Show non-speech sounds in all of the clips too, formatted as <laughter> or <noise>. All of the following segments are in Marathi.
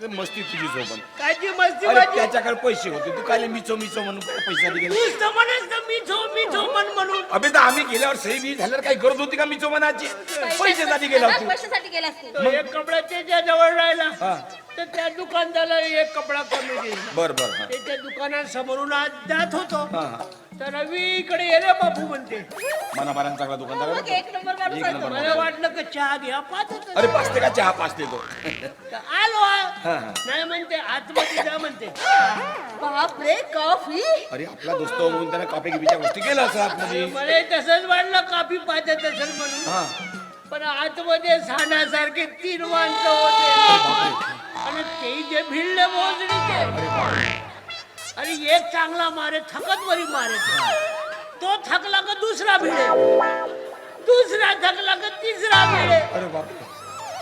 ते मस्ती तुझी सोबत कायची मस्ती अरे माझी? त्याच्याकडे पैसे होते. तू काय मिचो मिचो म्हणून काय गेले तर म्हणेस ना मी झो मी झो म्हण म्हणून. अबे तर आम्ही गेल्यावर सही बी झाल्यावर काही गरज होती का मिचो मनाची पैशासाठी गेला तू पैशासाठी तो एक कपड्याच्या ज्या जवळ राहिला. हा. तर त्या दुकानदाराला एक कपडा कमी दिला. बर बर हा. त्याच्या दुकानासमोरून आज जात होतो. हा, हा. तर रवी इकडे ये रे बापू म्हणते. मना बारांना चांगला दुकानदार मग आहे एक नंबर माणूस एक आहे नंबर तो. मला वाटलं की चहा घ्या. अरे पाच ते का चहा पाच देतो तर आलो. हा, हा. नाही म्हणते आतमध्ये जा म्हणते. बापरे कॉफी? अरे आपला दोस्त म्हणून त्याने कॉपी गिपीच्या गोष्टी केल्या असं आतमध्ये. मला तसंच वाटलं काफी पाहते तसंच म्हणून. हा. पण आतमध्ये साण्यासारखे तीन माणसं होते. आणि ते जे भिडले मोजणीचे. आणि एक चांगला मारे थकत वरी मारे. तो थकला का दुसरा भिडे. दुसरा थकला का तिसरा भिडे. अरे बाप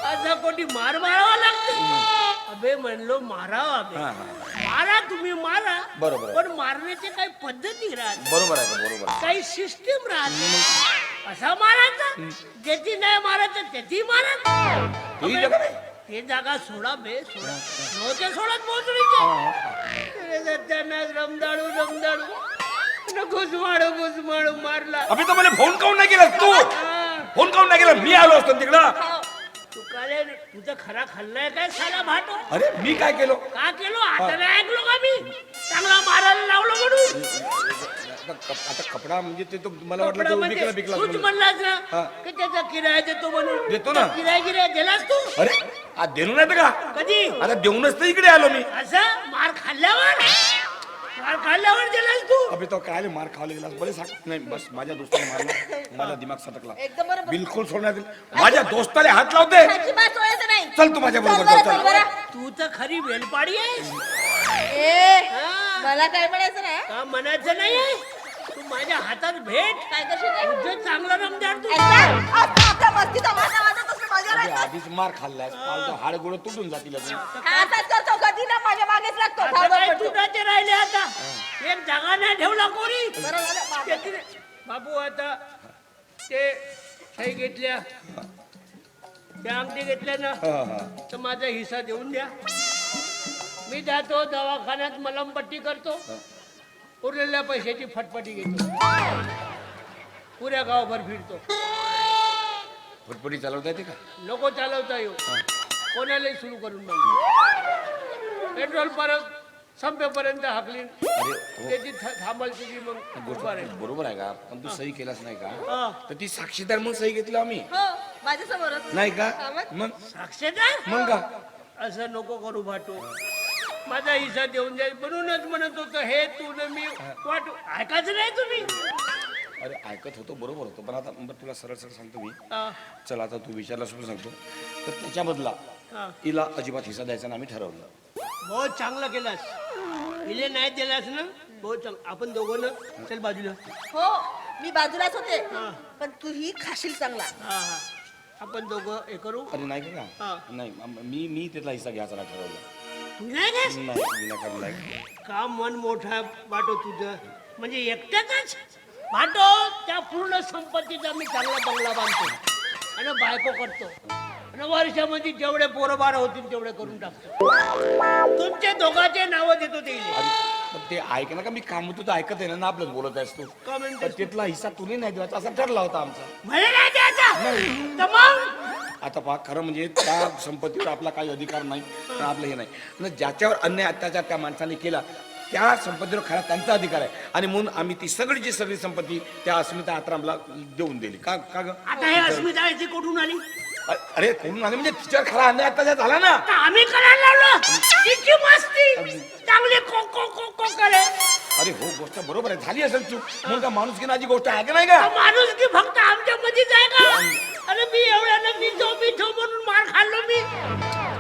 असा कोणी मार मारावा लागतो? अबे म्हणलो मारावा अबे. मारा तुम्ही मारा. बरोबर. पण मारण्याची काही पद्धती राहत बरोबर आहे बरोबर. काही सिस्टीम राहते असा मारायचा. ज्याची नाही मारायचं त्याची ही नाही. ते जागा सोडा बे सोडा. नव्हते सोडत मोजणीचे. रमदाडू रमदाडू. घुसमाडू मारला. तर मला फोन काऊन नाही केला? तू. फोन काऊन नाही केला? मी आलो असतो तिकडं. तू काले तुझा खरा खाल्लाय काय साला भाटो? अरे मी काय केलो? का केलो? आता नाही ऐकलो का मी? चांगला मारायला लावलो म्हणून. आता कप- आता कपडा म्हणजे ते तो मला वाटलं तो म्हणजे विकला विकला तूच म्हणलास ना हा. की त्याचा किराया देतो म्हणून. देतो ना. किराया किराया दिलास तू? अरे देणू नाही का? कधी? आता देऊनच तर इकडे आलो मी. असं? मार खाल्ल्यावर? मार खाल्ल्यावर दिलास तू? अबे तो काय मार खावला गेला बरे सांग. नाही बस माझ्या दोस्ताने मारला. माझा दिमाग सटकला. एकदम बरोबर. बिलकुल सोडण्यात येईल. माझ्या दोस्ताले हात लावते. अजिबात सोडायचं नाही. चल तू माझ्या चल बरोबर बरं, चल, चल. चल. बरं. तू तर खरी वेलपाडी आहेस. ए हा. मला काय म्हणायचं ना का म्हणायचं नाही तू माझ्या हातात भेट काय करशील रे? तुझं चांगलं रमजान तू ऐका, आता आपल्या मस्तीचा वाजा वाजत असतो माझ्यावर अबे, ऐका. आधीच मार खाल्लाय हाड गोड तुटून जातील अजून. हातात करतो कधी ना माझ्या मागेच लागतो आता काय. तुटाचे राहिले आता एक जागा नाही ठेवला कोणी बरं झालं, बाबा. आता ते सही घेतल्या त्या अंगठी घेतल्या ना हा, हा. तर माझा हिस्सा देऊन द्या मी जातो दवाखान्यात मलमपट्टी करतो उरलेल्या पैशाची फटफटी घेतो. पुऱ्या गावभर फिरतो. फटफटी चालवता येते का? नको चालवता येऊ. कोणालाही सुरू करून टाकू पेट्रोल परत संपेपर्यंत हाकलीन अरे हो. त्याची थ- थांबल तुझी मग गोष्ट उभा राहील. बरोबर आहे का? पण तू सही केलास नाही का? हा. तर ती साक्षीदार म्हणून सही घेतली आम्ही. हो माझ्यासमोरच. नाही का? मग? मग? साक्षीदार? मग का? असं नको करू भाटू. माझा हिस्सा देऊन जाईल. म्हणूनच म्हणत होतो हे तू न मी वाटू ऐकायचं नाही तुम्ही. अरे ऐकत होतो बरोबर होतो. पण आता तुला सरळ सरळ सांगतो मी. हा, चल आता तू विचारला सुद्धा सांगतो. तर त्याच्या बदला हा. हिला अजिबात हिस्सा द्यायचा ना आम्ही ठरवलं. बहुत चांगलं केलास. इले नाही दिलास ना? बहुत चांगलं आपण दोघं ना? चल बाजूला. हो मी बाजूलाच होते. हा. पण तूही खाशील चांगला. हा हा. आपण दोघं हे करू? अरे नाही का? हा. नाही मी मी त्यातला हिस्सा घ्यायचा नाही ठरवलं. नाही? नाही विनाकारण नाही मन मोठा वाटो तुझं? म्हणजे एकट्याच वाटो त्या पूर्ण संपत्तीचा मी चांगला बंगला बांधतो. आणि बायको करतो. आणि वर्षामध्ये जेवढे पोरं बारा होतील तेवढे करून टाकतो. तुमचे दोघांचे नावं देतो ते. अरे पण ते ऐक ना का मी काम होतो तर ऐकत आहे ना आपलंच बोलत आहेस तू. पण तिथला हिस्सा तुला नाही द्यायचा असा ठरला होता आमचा. म्हणे नाही द्यायचा? तर मग? आता पहा खरं म्हणजे त्या संपत्तीवर आपला काही अधिकार नाही पण आपलं हे नाही. आणि ज्याच्यावर अन्याय अत्याचार त्या माणसाने केला त्या संपत्तीवर खरा त्यांचा अधिकार आहे. आणि म्हणून आम्ही ती सगळीची सगळी संपत्ती त्या अस्मिता आत्रामला देऊन दिली. का का ग? आता हे अस्मिता याची कुठून आली? अ- अरे कोण आले? म्हणजे तिच्यावर खरा अन्याय अत्याचार झाला ना. आता आम्ही करायला लावलं. तिची मस्ती. चांगली को को को को करे. अरे हो गोष्ट बरोबर आहे. झाली असेल चूक. म्हणून का माणूस घेण्याची गोष्ट आहे का नाही का? माणूस की फक्त आमच्या मध्ये जाय का अरे मी एवढ्यानं मिठो मिठो म्हणून मार खाल्लो मी.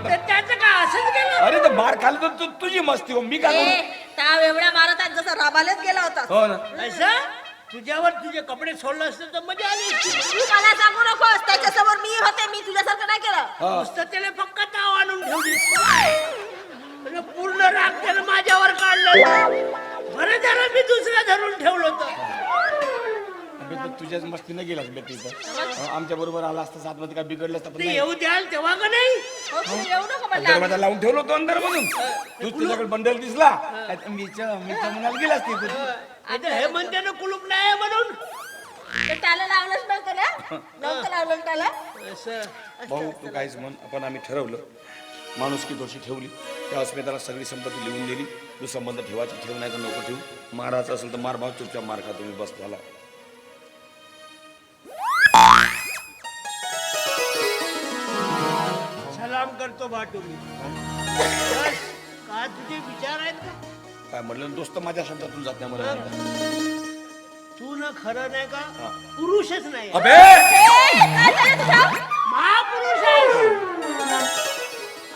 तर त्याचं काय असंच गेलं? अरे तर मार खाल्लं तर तू- तुझी मस्ती हो मी काय ए करू? ताव एवढ्या मारतात जसं राबालेच गेला होता. हो ना. असं? तुझ्यावर तुझे कपडे सोडलं असतं तर मजा आली असती. तू मला सांगू नकोस त्याच्यासमोर मी होते मी तुझ्यासारखं नाही केलं. हा. नुसतं त्याला फक्त ताव आणून ठेवली म्हणजे पूर्ण राग त्यानं माझ्यावर काढलं बरं झालं मी दुसऱ्या धरून ठेवलं होतं. अबे तर तुझ्याच मस्तीने गेलास बे तिथं आमच्या बरोबर आला असता सात मध्ये काय बिघडलं असतं पण ते नाही. येऊ द्याल तेव्हा का नाही? हो, तुम्ही येऊ नका म्हणलं दरवाजा लावून ठेवलो होतो अंदर म्हणून तू तुझ्याकडे बंडल दिसला. मीच मीच म्हणाल गेलास ती तू हे म्हणते ना कुलूप नाही आहे म्हणून. ते त्याला लावलंच नव्हतं ना? नव्हतं लावलं ना त्याला? असं भाऊ तू काहीच म्हण. आपण आम्ही ठरवलं. माणुसकी दोषी ठेवली. त्या अस्मिताला सगळी संपत्ती लिहून दिली. तू संबंध ठेवायची ठेव नाही तर नको ठेवू. मारायचं असेल तर मार भाव चुपचाप मार खा तुम्ही बस झाला. करतो बस, काय तुझे विचार आहेत का? काय म्हणलं ना, दोस्त माझ्या शब्दातून जात नाही मला तू ना खरं नाही का हा. पुरुषच नाही. अबे! काय? महापुरुष आहे.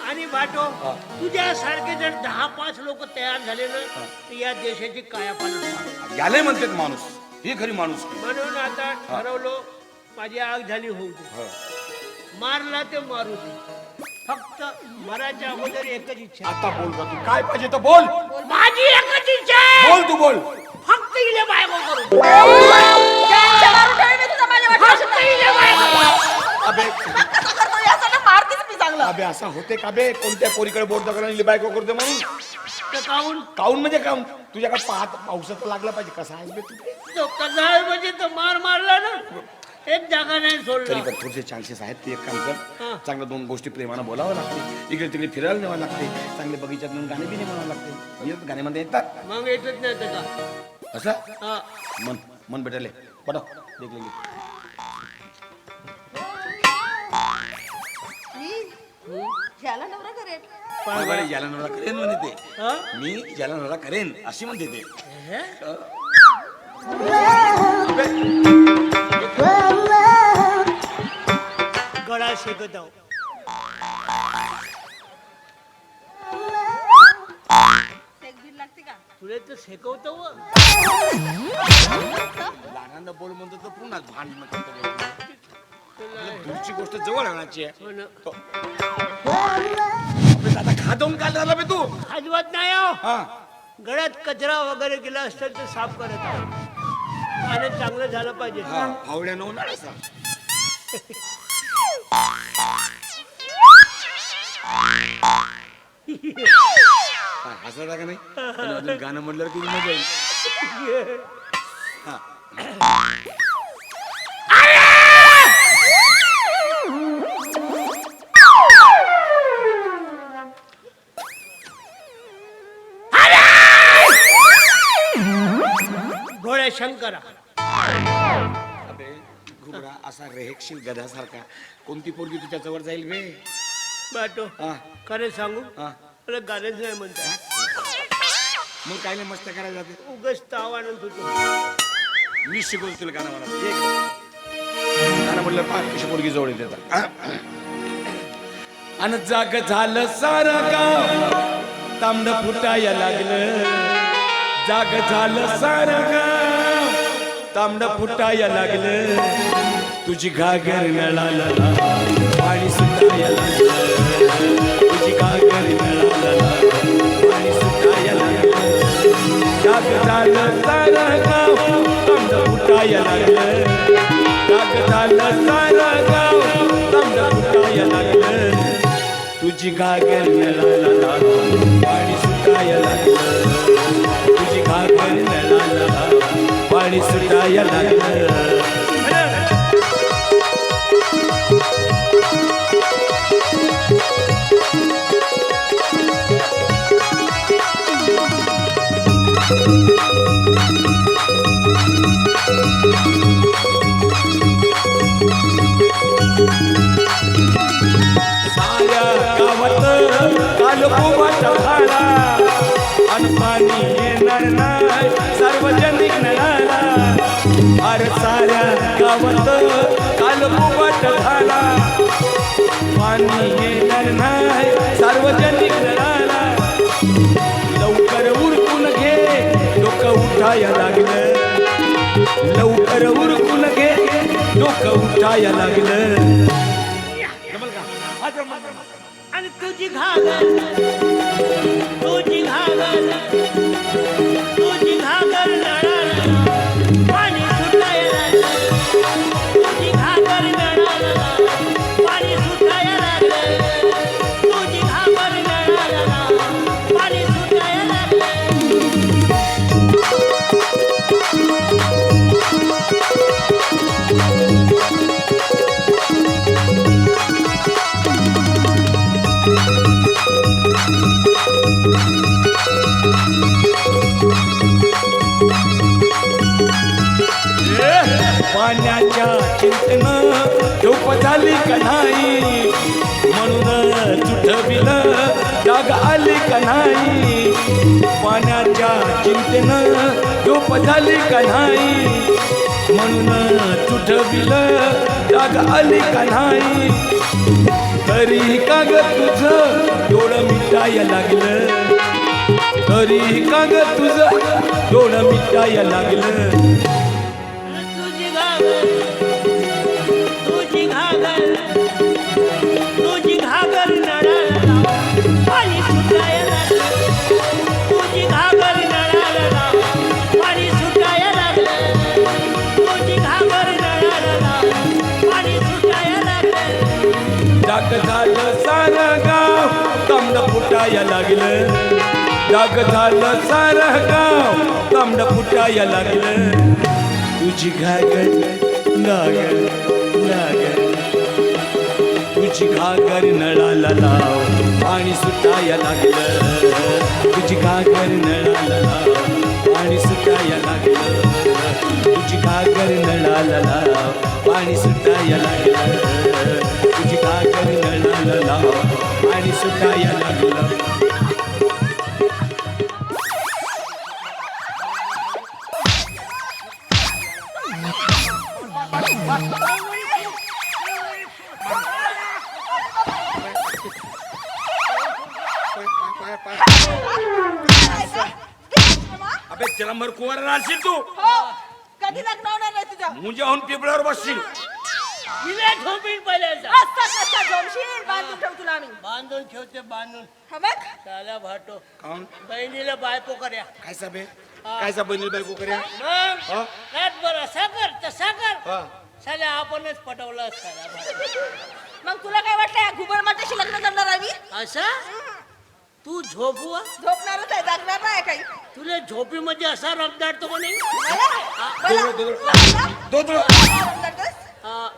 आणि बाटो हा. तुझ्यासारखे जर दहा पाच लोक तयार झाले ना तर या देशाची कायापालट याले म्हणतात माणूस. ही खरी माणूस. म्हणून आता ठरवलो माझी आग झाली होऊ दे. मारला ते मारू दे. फक्त मराच्या अगोदर एकच इच्छा. आता बोल का तू. काय पाहिजे तर बोल. माझी एकच इच्छा आहे. बोल तू बोल. फक्त इले बायको करू. जायचं मारून ठेवीन मी तुझं माझ्या वाटलं फक्त इले बायको करू. अबे कसं करतो यासाठी मारतीच मी चांगलं. अबे असा होते का बे? कोणत्या पोरीकडे बोट दाखवला बायको करते म्हणून? तर काहून काऊन म्हणजे काऊन? तुझ्याकडे पाहत पावसात लागला पाहिजे. कसा आहे बे तू? तो कसा आहे म्हणजे तो मार मारला ना? एक जागा नाही तरी सोडला पण थोडेसे चान्सेस आहेत ते एक काम. कर. चांगलं दोन गोष्टी प्रेमानं बोलावं लागते. इकडे तिकडे फिरायला नेवावं लागते. चांगले बगीच्यात नेऊन गाणे बिने म्हणावं लागते. येत गाणे म्हणता येतात. मग येतच नाही ते का असं? हा. मन मन भेटायले. पटव. देख लेंगे मी? ज्याला नवरा करेन. बरोबर, याला नवरा करेन म्हणे ते. हा? मी याला नवरा करेन अशी म्हणते ते. हे? शेकत आहो एक बीड लागते का तुला तर शेकवतो व. लहानांना बोल म्हणतो तर पुन्हा भांड दूरची गोष्ट जवळ आणायची आहे हो ना. तो- अबे दादा खादवून काय झाला बे तू अजिबात नाही आहो हा गळ्यात कचरा वगैरे गेला असेल तर साफ करत आहो. आणि चांगलं झालं पाहिजे. हा आवड्या नऊ असा काय का नाही? पण अजून गाणं म्हटलं की मजा येईल. हा. शंकरा अबे घुबडा असा रेहेकशील गधासारखा. कोणती पोरगी तुझ्या जवळ जाईल बे बाटो हा. खरं सांगू? हा. मला गाणंच नाही म्हणतात मग काय नाही मस्त करायला जाते? उगच ताव आणत होतो. मी शिकवतो तुला गाणं म्हणा ये इकडे. गाणं म्हणलं फार कशी पोरगी जवळ येते आता. अन जाग झालं सारं गाव तांबड फुटाया लागलं. जाग झालं सारं गाव तांबड फुटाया लागलं. तुझी घागर नळाला पाणी सुटाया लागलं. तुझी घागर नळाला पाणी सुटाया लागलं. जाग झालं सारं गाव तांबड फुटाया लागलं. जाग झालं सारं गाव तांबड फुटाया लागलं. तुझी घागर नळाला पाणी पाणी जाया लागलं. आणि तुझी घागर. चिंतन झोप झाली कन्हाई म्हणून तुठविल जाग आली कन्हाई पाण्याच्या चिंतन झोप झाली कन्हाई म्हणून तुठविल जाग आली कन्हाई तरी काग तुझं डोळं मिटाय लागलं? तरी काग तुझं डोळं मिटाय लागलं? आग झालं सारं गाव. तांबड फुटाया लागलं. तुझी घागर नागर नागर. तुझी घागर नळाला लाव. पाणी सुटाया लागलं. तुझी घागर नळाला लाव. पाणी सुटाया लागलं. तुझी घागर नळाला लाव. पाणी सुटाया लागलं. तुझी घागर नळाला लाव. जलंबर कुंवर राहशील तू. हो कधी लग्न होणार नाही तुझं? मुंजाहून पिपळावर बसशील. हिला झोपीन पहिल्यांदा असं. कसं झोपशील. बांधून ठेव तुला आम्ही. बांधून ठेवते बांधून. हा बघ त्याला भाटो. काऊन? बहिणीला बायको कर्या काय साबे काय सा बहिणी बायको कर्या मग? हा? रात बरं सागर तसा कर हा. साल्या आपणच पटवलं साला मग तुला काय वाटलं घुबड माझ्याशी लग्न करणार मी? असं? तू झोपू हा? झोपणारच आहे जागणार नाही काही तुला झोपी मध्ये असा रमदाडतो म्हणे मला? दोघं, मला? दोघं. मला रमदाडतोस? हा.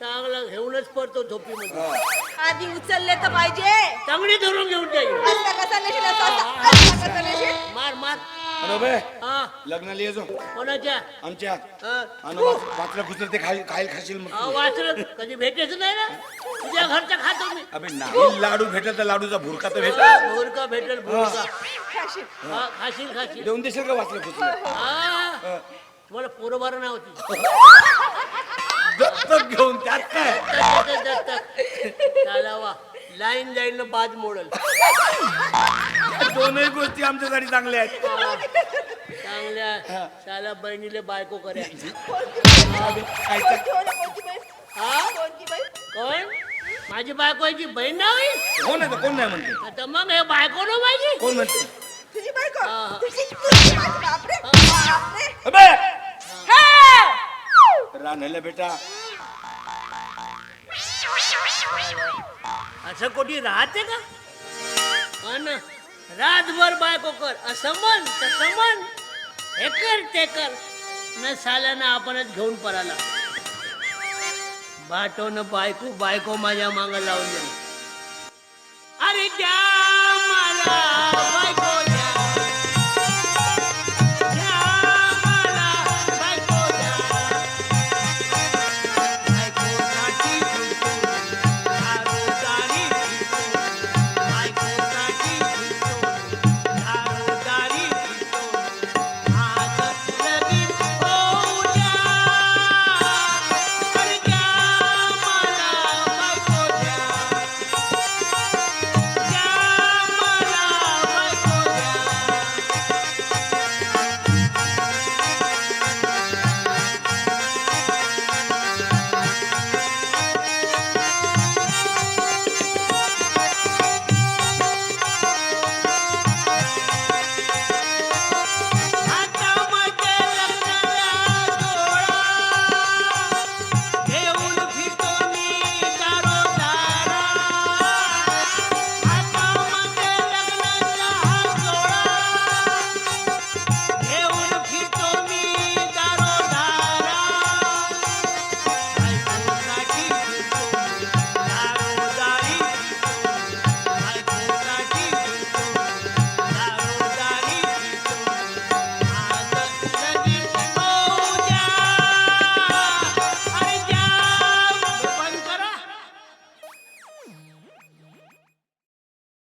चांगला घेऊनच पडतो झोपी मध्ये आधी उचलले तर पाहिजे चांगली धरून घेऊन जाईल असं कसा नेशील असं असं असं कसा नेशील मार मार अरे बे हा. लग्नाला ये जो कोणाच्या? आमच्या? हा. आणि वाच- वाचलं कुचलं ते खाईल खाईल खाशील मग हा, तू. वाचलं. कधी भेटायचं नाही ना? तुझ्या घरचं खातो मी. अबे नाही लाडू भेटल तर लाडूचा भुरका तर भेटल. भुरका भेटेल भुरका. खाशील. हा, खाशील खाशील. देऊन देशील का वाचलं कुचलं हा. तुम्हाला पोरं बारं नाही होती. दत्तक घेऊन त्यात काय? दत्तक, दत्तक. लाईन लाईन बाद मोडल. <laughs> दोनही गोष्टी आमच्यासाठी चांगल्या आहेत चांगल्या त्याला बहिणीले बायको कर्या खायचं. कोण कोणती बहीण? हा बहीण? कोण माझी बायकोची बहीण नाही कोण आहे तो? कोण नाही म्हणते आता मग हे बायको ना माझी कोण म्हणते तुझी बायको? हा, हा. तुझी- तुझी बायको. बापरे. बापरे. अबे हा! रानलं बेटा असं कोणी राहते का अन रातभर बायको कर. असं म्हण हे कर ते कर. न साल्यानं आपणच घेऊन पळाला. बाटोन बायको बायको माझ्या माग लावून अरे त्या मला